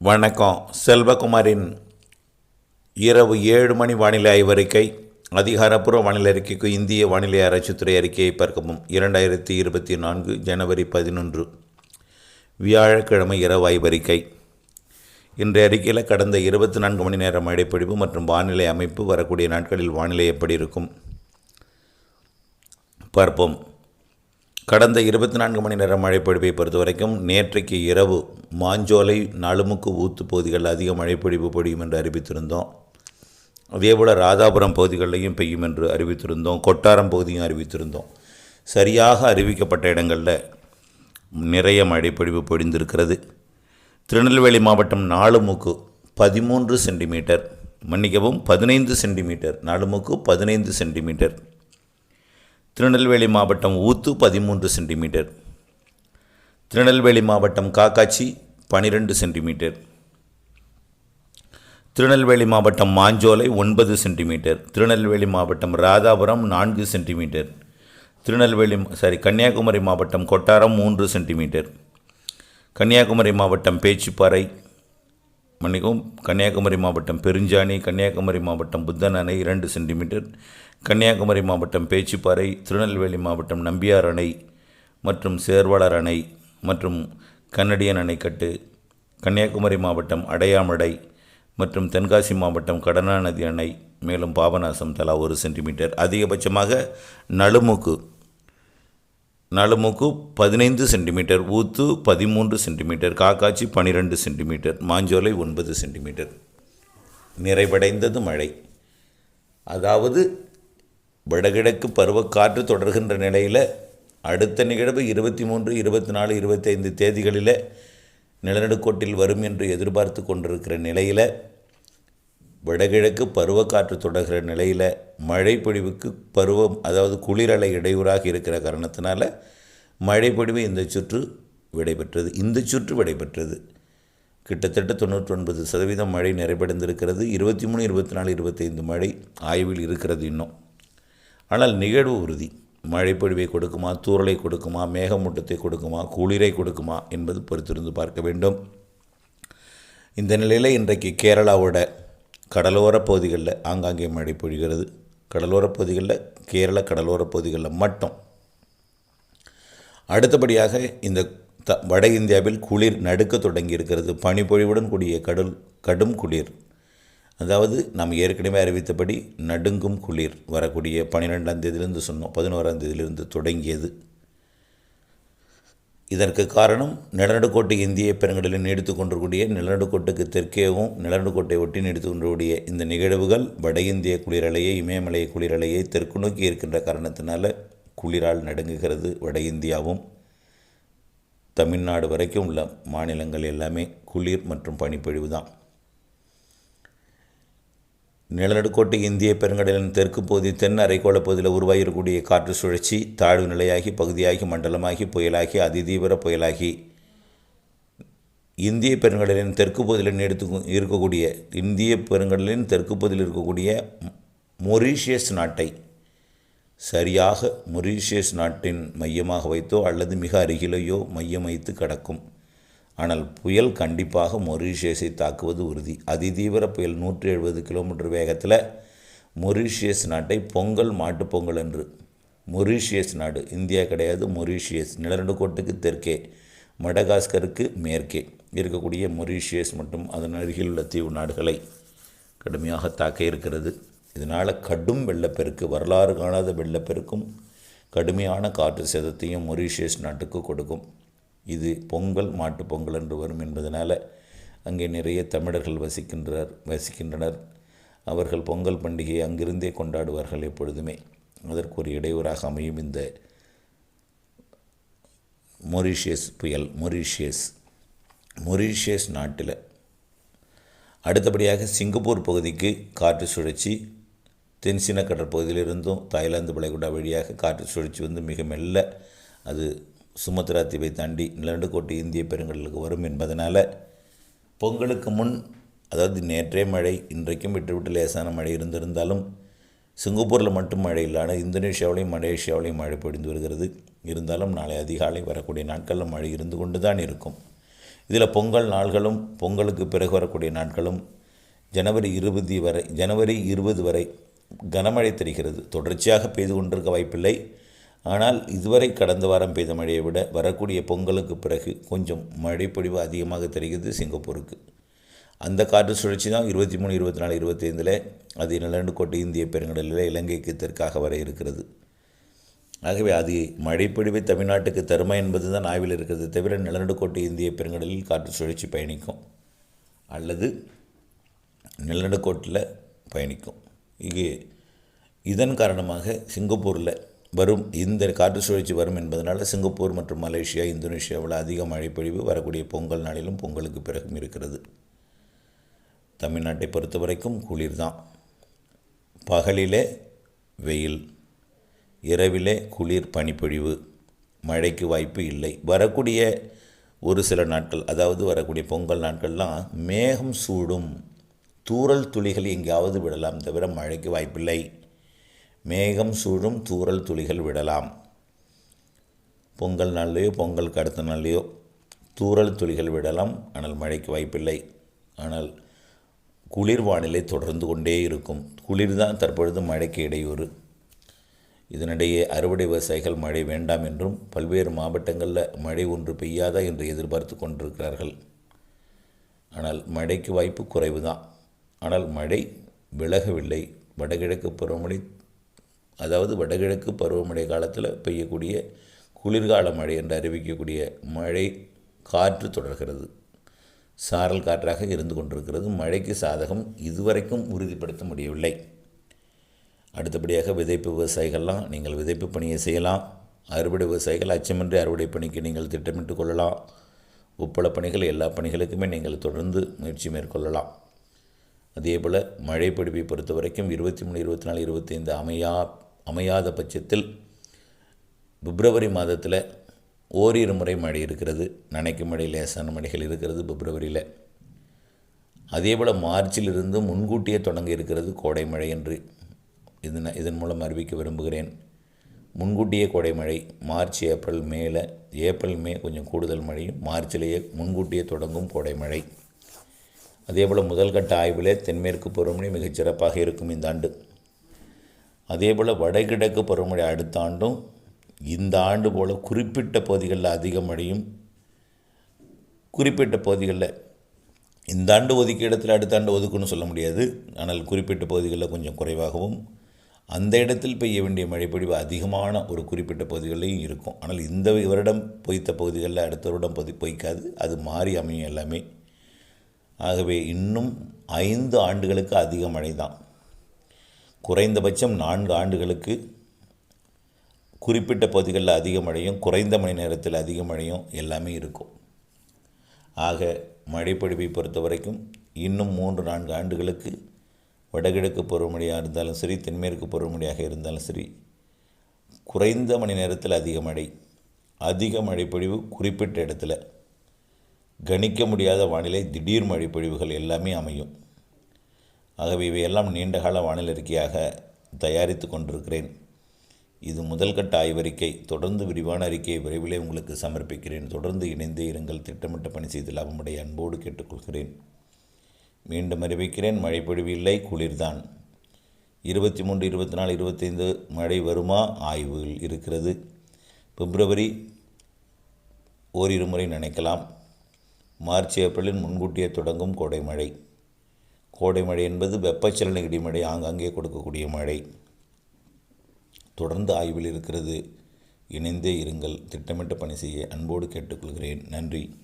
வணக்கம். செல்வகுமாரின் இரவு ஏழு மணி வானிலை ஆய்வறிக்கை அதிகாரப்பூர்வ வானிலை அறிக்கைக்கு இந்திய வானிலை ஆராய்ச்சித்துறை அறிக்கையை பார்க்கவும். இரண்டாயிரத்தி இருபத்தி நான்கு ஜனவரி பதினொன்று வியாழக்கிழமை இரவு ஆய்வறிக்கை. இன்றைய அறிக்கையில் கடந்த இருபத்தி நான்கு மணி நேரம் மழைப்பொழிவு மற்றும் வானிலை அமைப்பு வரக்கூடிய நாட்களில் வானிலை எப்படி இருக்கும்? பார்ப்போம். கடந்த இருபத்தி நான்கு மணி நேர மழைப்பொழிவை பொறுத்தவரைக்கும் நேற்றைக்கு இரவு மாஞ்சோலை நலுமுக்கு ஊத்து பகுதிகளில் அதிக மழைப்பொழிவு பொழியும் என்று அறிவித்திருந்தோம். அதேபோல் ராதாபுரம் பகுதிகளிலையும் பெய்யும் என்று அறிவித்திருந்தோம். கொட்டாரம் பகுதியும் அறிவித்திருந்தோம். சரியாக அறிவிக்கப்பட்ட இடங்களில் நிறைய மழைப்பொழிவு பொழிந்திருக்கிறது. திருநெல்வேலி மாவட்டம் நாலுமுக்கு பதிமூன்று சென்டிமீட்டர் மன்னிக்கவும் பதினைந்து சென்டிமீட்டர் நாலுமுக்கு பதினைந்து சென்டிமீட்டர் திருநெல்வேலி மாவட்டம் ஊத்து பதிமூன்று சென்டிமீட்டர். திருநெல்வேலி மாவட்டம் காக்காச்சி பனிரெண்டு சென்டிமீட்டர். திருநெல்வேலி மாவட்டம் மாஞ்சோலை ஒன்பது சென்டிமீட்டர். திருநெல்வேலி மாவட்டம் ராதாபுரம் நான்கு சென்டிமீட்டர். திருநெல்வேலி சாரி கன்னியாகுமரி மாவட்டம் கொட்டாரம் மூன்று சென்டிமீட்டர். கன்னியாகுமரி மாவட்டம் பேச்சுப்பாறை மன்னிக்கும் கன்னியாகுமரி மாவட்டம் பெருஞ்சாணி கன்னியாகுமரி மாவட்டம் புத்தன் அணை இரண்டு சென்டிமீட்டர். கன்னியாகுமரி மாவட்டம் பேச்சிப்பாறை திருநெல்வேலி மாவட்டம் நம்பியார் அணை மற்றும் சேர்வலர் அணை மற்றும் கன்னடியன் அணைக்கட்டு கன்னியாகுமரி மாவட்டம் அடையாமடை மற்றும் தென்காசி மாவட்டம் கடனாநதி அணை மேலும் பாபநாசம் தலா ஒரு சென்டிமீட்டர். அதிகபட்சமாக நலுமுக்கு நலுமுக்கு பதினைந்து சென்டிமீட்டர் ஊத்து பதிமூன்று சென்டிமீட்டர் காக்காச்சி பனிரெண்டு சென்டிமீட்டர் மாஞ்சோலை ஒன்பது சென்டிமீட்டர். நிறைவடைந்தது மழை. அதாவது வடகிழக்கு பருவக்காற்று தொடர்கின்ற நிலையில் அடுத்த நிகழ்வு இருபத்தி மூன்று இருபத்தி நாலு இருபத்தைந்து தேதிகளில் நிலநடுக்கோட்டில் வரும் என்று எதிர்பார்த்து கொண்டிருக்கிற நிலையில் வடகிழக்கு பருவக்காற்று தொடர்கிற நிலையில் மழை பொழிவுக்கு பருவம் அதாவது குளிரலை இடையூறாக இருக்கிற காரணத்தினால மழை பொழிவு இந்த சுற்று விடைபெற்றது. இந்த சுற்று விடைபெற்றது. கிட்டத்தட்ட தொண்ணூற்றொன்பது சதவீதம் மழை நிறைவடைந்திருக்கிறது. இருபத்தி மூணு இருபத்தி நாலு இருபத்தைந்து மழை ஆய்வில் இருக்கிறது இன்னும். ஆனால் நிகழ்வு உறுதி. மழைப்பொழிவை கொடுக்குமா தூறலை கொடுக்குமா மேகமூட்டத்தை கொடுக்குமா குளிரை கொடுக்குமா என்பது பொறுத்திருந்து பார்க்க வேண்டும். இந்த நிலையில் இன்றைக்கு கேரளாவோட கடலோர பகுதிகளில் ஆங்காங்கே மழை பொழிகிறது. கடலோர பகுதிகளில் கேரள கடலோர பகுதிகளில் மட்டும். அடுத்தபடியாக இந்த த வட இந்தியாவில் குளிர் நடுக்க தொடங்கி இருக்கிறது. பனிப்பொழிவுடன் கூடிய கடல் கடும் குளிர். அதாவது நாம் ஏற்கனவே அறிவித்தபடி நடுங்கும் குளிர் வரக்கூடிய பன்னிரெண்டாம் தேதியிலிருந்து சொன்னோம் பதினோராம் தேதியிலிருந்து தொடங்கியது. இதற்கு காரணம் நிலநடுக்கோட்டை இந்திய பெருங்கடலில் நீடித்து கொண்டிருக்கூடிய நிலநடுக்கோட்டுக்கு தெற்கேவும் நிலநடுக்கோட்டை ஒட்டி நீடித்து கொண்டிருக்கூடிய இந்த நிகழ்வுகள் வட இந்திய குளிரலையை இமயமலை குளிரலையை தெற்கு நோக்கி இருக்கின்ற காரணத்தினால குளிரால் நடுங்குகிறது வட இந்தியாவும். தமிழ்நாடு வரைக்கும் உள்ள மாநிலங்கள் எல்லாமே குளிர் மற்றும் பனிப்பொழிவு தான். நிலநடுக்கோட்டை இந்திய பெருங்கடலின் தெற்கு பகுதி தென் அரைக்கோள பகுதியில் உருவாகியிருக்கக்கூடிய காற்று சுழற்சி தாழ்வு நிலையாகி பகுதியாகி மண்டலமாகி புயலாகி அதிதீவிர புயலாகி. இந்திய பெருங்கடலின் தெற்கு பகுதியில் நீடித்து இருக்கக்கூடிய இந்திய பெருங்கடலின் தெற்கு பகுதியில் இருக்கக்கூடிய மொரீஷியஸ் நாட்டை சரியாக மொரீஷியஸ் நாட்டின் மையமாக வைத்தோ அல்லது மிக அருகிலேயோ மையம் வைத்து கிடக்கும். ஆனால் புயல் கண்டிப்பாக மொரீஷியஸை தாக்குவது உறுதி. அதிதீவிர புயல் நூற்றி எழுபது கிலோமீட்டர் வேகத்தில் மொரீஷியஸ் நாட்டை பொங்கல் மாட்டுப் பொங்கல் என்று. மொரீஷியஸ் நாடு. இந்தியா கிடையாது மொரீஷியஸ். நிலநடுக்கோட்டுக்கு தெற்கே மடகாஸ்கருக்கு மேற்கே இருக்கக்கூடிய மொரீஷியஸ் மற்றும் அதன் அருகில் உள்ள தீவு நாடுகளை கடுமையாக தாக்க இருக்கிறது. இதனால் கடும் வெள்ளப்பெருக்கு வரலாறு காணாத வெள்ளப்பெருக்கும் கடுமையான காற்று சேதத்தையும் மொரீஷியஸ் நாட்டுக்கு கொடுக்கும். இது பொங்கல் மாட்டுப் பொங்கல் என்று வரும் என்பதனால் அங்கே நிறைய தமிழர்கள் வசிக்கின்றார் வசிக்கின்றனர். அவர்கள் பொங்கல் பண்டிகையை அங்கிருந்தே கொண்டாடுவார்கள் எப்பொழுதுமே. அதற்கு ஒரு இடையூறாக அமையும் இந்த மொரீஷியஸ் புயல் மொரீஷியஸ் மொரீஷியஸ் நாட்டில். அடுத்தபடியாக சிங்கப்பூர் பகுதிக்கு காற்று சுழற்சி தென்சீன கடற்பகுதியிலிருந்தும் தாய்லாந்து வளைகுடா வழியாக காற்று சுழற்சி வந்து மிக மெல்ல அது சுமத்ரா தீவை தாண்டி நிலநடுக்கோட்டை இந்திய பெருங்கடலுக்கு வரும் என்பதனால் பொங்கலுக்கு முன் அதாவது நேற்றே மழை இன்றைக்கும் விட்டு விட்டு லேசான மழை இருந்திருந்தாலும் சிங்கப்பூரில் மட்டும் மழை இல்லை. ஆனால் இந்தோனேஷியாவிலையும் மலேசியாவிலையும் மழை பொழிந்து வருகிறது. இருந்தாலும் நாளை அதிகாலை வரக்கூடிய நாட்களில் மழை இருந்து கொண்டு தான் இருக்கும். இதில் பொங்கல் நாள்களும் பொங்கலுக்கு பிறகு வரக்கூடிய நாட்களும் ஜனவரி இருபது வரை ஜனவரி இருபது வரை கனமழை தெரிகிறது. தொடர்ச்சியாக பெய்து கொண்டிருக்க வாய்ப்பில்லை. ஆனால் இதுவரை கடந்த வாரம் பெய்த மழையை விட வரக்கூடிய பொங்கலுக்கு பிறகு கொஞ்சம் மழைப்பொழிவு அதிகமாக தெரிகிறது சிங்கப்பூருக்கு. அந்த காற்று சுழற்சி தான் இருபத்தி மூணு இருபத்தி நாலு இருபத்தைந்தில் அது நிலநடுக்கோட்டை இந்திய பெருங்கடலில் இலங்கைக்கு தெற்காக வர இருக்கிறது. ஆகவே அது மழைப்பொழிவை தமிழ்நாட்டுக்கு தருமா என்பது தான் ஆய்வில் இருக்கிறது தவிர நிலநடுக்கோட்டை இந்திய பெருங்கடலில் காற்று சுழற்சி பயணிக்கும். அல்லது நிலநடுக்கோட்டில் பயணிக்கும். இது இதன் காரணமாக சிங்கப்பூரில் வரும் இந்த காற்று சுழற்சி வரும் என்பதனால் சிங்கப்பூர் மற்றும் மலேசியா இந்தோனேஷியாவில் அதிக மழைப்பொழிவு வரக்கூடிய பொங்கல் நாளிலும் பொங்கலுக்கு பிறகும் இருக்கிறது. தமிழ்நாட்டை பொறுத்த வரைக்கும் குளிர் தான் பகலிலே வெயில் இரவிலே குளிர் பனிப்பொழிவு மழைக்கு வாய்ப்பு இல்லை. வரக்கூடிய ஒரு சில நாட்கள் அதாவது வரக்கூடிய பொங்கல் நாட்கள்லாம் மேகம் சூடும் தூறல் துளிகள் எங்கேயாவது விடலாம் தவிர மழைக்கு வாய்ப்பில்லை. மேகம் சூழும் தூறல் துளிகள் விடலாம். பொங்கல் நாள்லேயோ பொங்கலுக்கு அடுத்த நாள்லேயோ தூறல் துளிகள் விடலாம். ஆனால் மழைக்கு வாய்ப்பில்லை. ஆனால் குளிர் வானிலை தொடர்ந்து கொண்டே இருக்கும். குளிர் தான் தற்பொழுது மழைக்கு இடையூறு. இதனிடையே அறுவடை விவசாயிகள் மழை வேண்டாம் என்றும் பல்வேறு மாவட்டங்களில் மழை ஒன்று பெய்யாதா என்று எதிர்பார்த்து கொண்டிருக்கிறார்கள். ஆனால் மழைக்கு வாய்ப்பு குறைவு தான் ஆனால் மழை விலகவில்லை. வடகிழக்கு பருவமழை அதாவது வடகிழக்கு பருவமழை காலத்தில் பெய்யக்கூடிய குளிர்கால மழை என்று அறிவிக்கக்கூடிய மழை காற்று தொடர்கிறது. சாரல் காற்றாக இருந்து கொண்டிருக்கிறது. மழைக்கு சாதகம் இதுவரைக்கும் உறுதிப்படுத்த முடியவில்லை. அடுத்தபடியாக விதைப்பு விவசாயிகள்லாம் நீங்கள் விதைப்பு பணியை செய்யலாம். அறுவடை விவசாயிகள் அச்சமின்றி அறுவடை பணிக்கு நீங்கள் திட்டமிட்டு கொள்ளலாம். உப்பள பணிகள் எல்லா பணிகளுக்குமே நீங்கள் தொடர்ந்து முயற்சி மேற்கொள்ளலாம். அதேபோல் மழை பொடிப்பை பொறுத்த வரைக்கும் இருபத்தி மூணு இருபத்தி நாலு இருபத்தைந்து அமையா அமையாத பட்சத்தில் பிப்ரவரி மாதத்தில் ஓரிரு முறை மழை இருக்கிறது. நனைக்கும் மழை லேசான மழைகள் இருக்கிறது பிப்ரவரியில். அதேபோல் மார்ச்சிலிருந்து முன்கூட்டியே தொடங்க இருக்கிறது கோடை மழை என்று இதன் இதன் மூலம் அறிவிக்க விரும்புகிறேன். முன்கூட்டியே கோடை மழை மார்ச் ஏப்ரல் மேல ஏப்ரல் மே கொஞ்சம் கூடுதல் மழையும் மார்ச்சிலேயே முன்கூட்டியே தொடங்கும் கோடை மழை. அதேபோல் முதல்கட்ட ஆய்விலே தென்மேற்கு பருவமழை மிகச் சிறப்பாக இருக்கும் இந்த ஆண்டு. அதே போல் வடகிழக்கு பருவமழை அடுத்த ஆண்டும் இந்த ஆண்டு போல் குறிப்பிட்ட பகுதிகளில் அதிக மழையும் குறிப்பிட்ட பகுதிகளில் இந்த ஆண்டு ஒதுக்கிய இடத்துல அடுத்த ஆண்டு ஒதுக்குன்னு சொல்ல முடியாது. ஆனால் குறிப்பிட்ட பகுதிகளில் கொஞ்சம் குறைவாகவும் அந்த இடத்தில் பெய்ய வேண்டிய மழைப்பொழிவு அதிகமான ஒரு குறிப்பிட்ட பகுதிகளிலையும் இருக்கும். ஆனால் இந்த வருடம் பொய்த்த பகுதிகளில் அடுத்த வருடம் பொதி பொய்க்காது. அது மாறி அமையும் எல்லாமே. ஆகவே இன்னும் ஐந்து ஆண்டுகளுக்கு அதிக மழை தான் குறைந்தபட்சம் நான்கு ஆண்டுகளுக்கு குறிப்பிட்ட பகுதிகளில் அதிக மழையும் குறைந்த மணி நேரத்தில் அதிக மழையும் எல்லாமே இருக்கும். ஆக மழைப்பொழிவை பொறுத்த வரைக்கும் இன்னும் மூன்று நான்கு ஆண்டுகளுக்கு வடகிழக்கு பருவமழையாக இருந்தாலும் சரி தென்மேற்கு பருவமழையாக இருந்தாலும் சரி குறைந்த மணி நேரத்தில் அதிக மழை அதிக மழைப்பொழிவு குறிப்பிட்ட இடத்துல கணிக்க முடியாத வானிலை திடீர் மழைப்பொழிவுகள் எல்லாமே அமையும். ஆகவே இவையெல்லாம் நீண்டகால வானிலறிக்கையாக தயாரித்து கொண்டிருக்கிறேன். இது முதல் கட்ட ஆய்வறிக்கை. தொடர்ந்து விரிவான அறிக்கையை விரைவிலே உங்களுக்கு சமர்ப்பிக்கிறேன். தொடர்ந்து இணைந்தே இருங்கள். திட்டமிட்ட பணி செய்து லாபமுடைய அன்போடு கேட்டுக்கொள்கிறேன். மீண்டும் அறிவிக்கிறேன். மழை பொழிவு இல்லை. குளிர்தான். இருபத்தி மூன்று இருபத்தி நாலு இருபத்தைந்து மழை வருமா? ஆய்வுகள் இருக்கிறது. பிப்ரவரி ஓரிரு முறை நினைக்கலாம். மார்ச் ஏப்ரலில் முன்கூட்டியே தொடங்கும் கோடை மழை. கோடை மழை என்பது வெப்பச்சலன இடிமழை ஆங்காங்கே கொடுக்கக்கூடிய மழை. தொடர்ந்து ஆய்வில் இருக்கிறது. இணைந்தே இருங்கள். திட்டமிட்ட பணி செய்ய அன்போடு கேட்டுக்கொள்கிறேன். நன்றி.